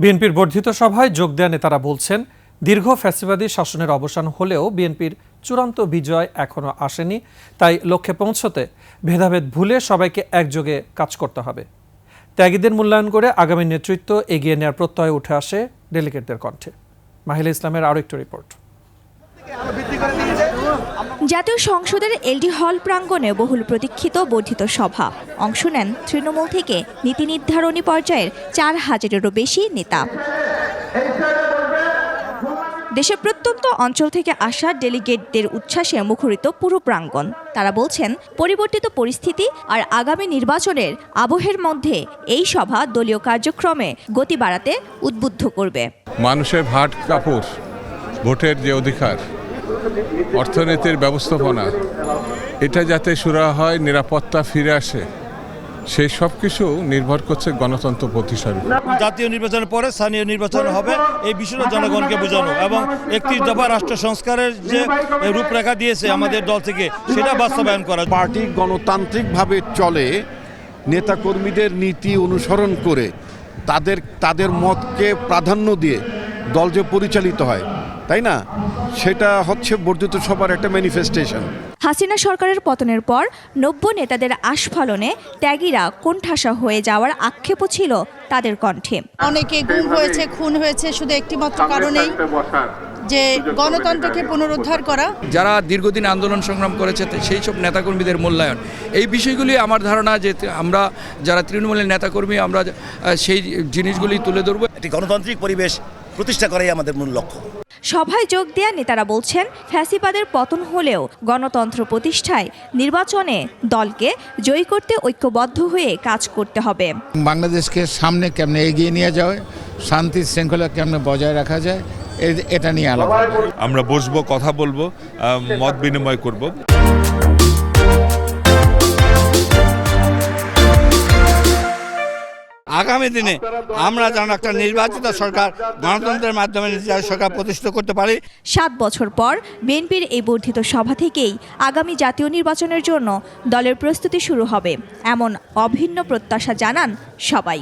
বিএনপির বর্ধিত সভায় যোগ দেয়া নেতারা বলছেন, দীর্ঘ ফ্যাসিবাদী শাসনের অবসান হলেও বিএনপির চূড়ান্ত বিজয় এখনও আসেনি। তাই লক্ষ্যে পৌঁছতে ভেদাভেদ ভুলে সবাইকে একযোগে কাজ করতে হবে। ত্যাগীদের মূল্যায়ন করে আগামী নেতৃত্ব এগিয়ে নেওয়ার প্রত্যয় উঠে আসে ডেলিগেটদের কণ্ঠে। মাহিলা ইসলামের আরও একটি রিপোর্ট জাতীয় সংসদের এলডি হল প্রাঙ্গণে বহুল প্রতীক্ষিত বর্ধিত সভা। অংশ নেন তৃণমূল থেকে নীতি নির্ধারণী পর্যায়ের চার হাজারেরও বেশি নেতা। দেশের প্রত্যন্ত অঞ্চল থেকে আসা ডেলিগেটদের উচ্ছ্বাসে মুখরিত পুরো প্রাঙ্গণ। তারা বলছেন, পরিবর্তিত পরিস্থিতি আর আগামী নির্বাচনের আবহের মধ্যে এই সভা দলীয় কার্যক্রমে গতি বাড়াতে উদ্বুদ্ধ করবে। মানুষের ভাট কাপড়, ভোটের যে অধিকার অর্থনীতির ব্যবস্থাপনা। এটা যাতে সুরা হয় নিরাপত্তা ফিরে আসে সেই সব কিছু নির্ভর করছে গণতন্ত্র প্রতিষ্ঠার জাতীয় নির্বাচনের পরে স্থানীয় নির্বাচন হবে এই বিষয়টা জনগণকে বোঝানো এবং একত্রিশ দফা রাষ্ট্র সংস্কারের যে রূপরেখা দিয়েছে আমাদের দল থেকে সেটা বাস্তবায়ন করা। পার্টি গণতান্ত্রিকভাবে চলে নেতাকর্মীদের নীতি অনুসরণ করে তাদের তাদের মতকে প্রাধান্য দিয়ে দল যে পরিচালিত হয় তাই না? সেটা হচ্ছে বর্ধিত সবার একটা ম্যানিফেস্টেশন হাসিনা সরকারের পতনের পর নব্য নেতাদের আস্ফালনে ত্যাগীরা কোণঠাসা হয়ে যাওয়ার আক্ষেপও ছিল তাদের কণ্ঠে। অনেকে গুম হয়েছে খুন হয়েছে শুধু একটিমাত্র কারণেই যে গণতন্ত্রকে পুনরুদ্ধার করা। যারা দীর্ঘদিন আন্দোলন সংগ্রাম করেছে সেই সব নেতাকর্মীদের মূল্যায়ন। এই বিষয়গুলি আমার ধারণা যে আমরা যারা তৃণমূলের নেতাকর্মী আমরা সেই জিনিসগুলি তুলে ধরবো। একটি গণতান্ত্রিক পরিবেশ প্রতিষ্ঠা করাই আমাদের মূল লক্ষ্য। সভায় যোগ দেয়া নেতারা বলছেন ফ্যাসিবাদের পতন হলেও গণতন্ত্র প্রতিষ্ঠায় নির্বাচনে দলকে জয়ী করতে ঐক্যবদ্ধ হয়ে কাজ করতে হবে। বাংলাদেশকে সামনে কেমনে এগিয়ে নিয়ে যাওয়া শান্তি শৃঙ্খলা কেমনে বজায় রাখা যায় এ- এটা নিয়ে আলাদা আমরা বসবো কথা বলব মত বিনিময় করব। আগামী দিনে আমরা যেন একটা নির্বাচিত সরকার গণতন্ত্রের মাধ্যমে নিজের সরকার প্রতিষ্ঠিত করতে পারি। সাত বছর পর বিএনপির এই বর্ধিত সভা থেকেই আগামী জাতীয় নির্বাচনের জন্য দলের প্রস্তুতি শুরু হবে এমন অভিন্ন প্রত্যাশা জানান সবাই।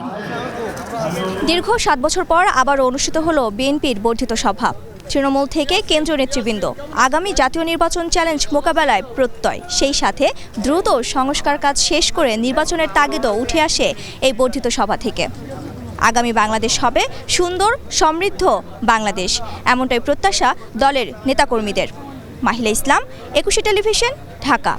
দীর্ঘ সাত বছর পর আবার অনুষ্ঠিত হলো বিএনপির বর্ধিত সভা। তৃণমূল থেকে কেন্দ্রীয় নেতৃবৃন্দ। আগামী জাতীয় নির্বাচন চ্যালেঞ্জ মোকাবেলায় প্রত্যয়। সেই সাথে দ্রুত সংস্কার কাজ শেষ করে নির্বাচনের তাগিদও উঠে আসে এই বর্ধিত সভা থেকে। আগামী বাংলাদেশ হবে সুন্দর, সমৃদ্ধ বাংলাদেশ। এমনটাই প্রত্যাশা দলের নেতাকর্মীদের। মাহিলা ইসলাম, একুশে টেলিভিশন, ঢাকা।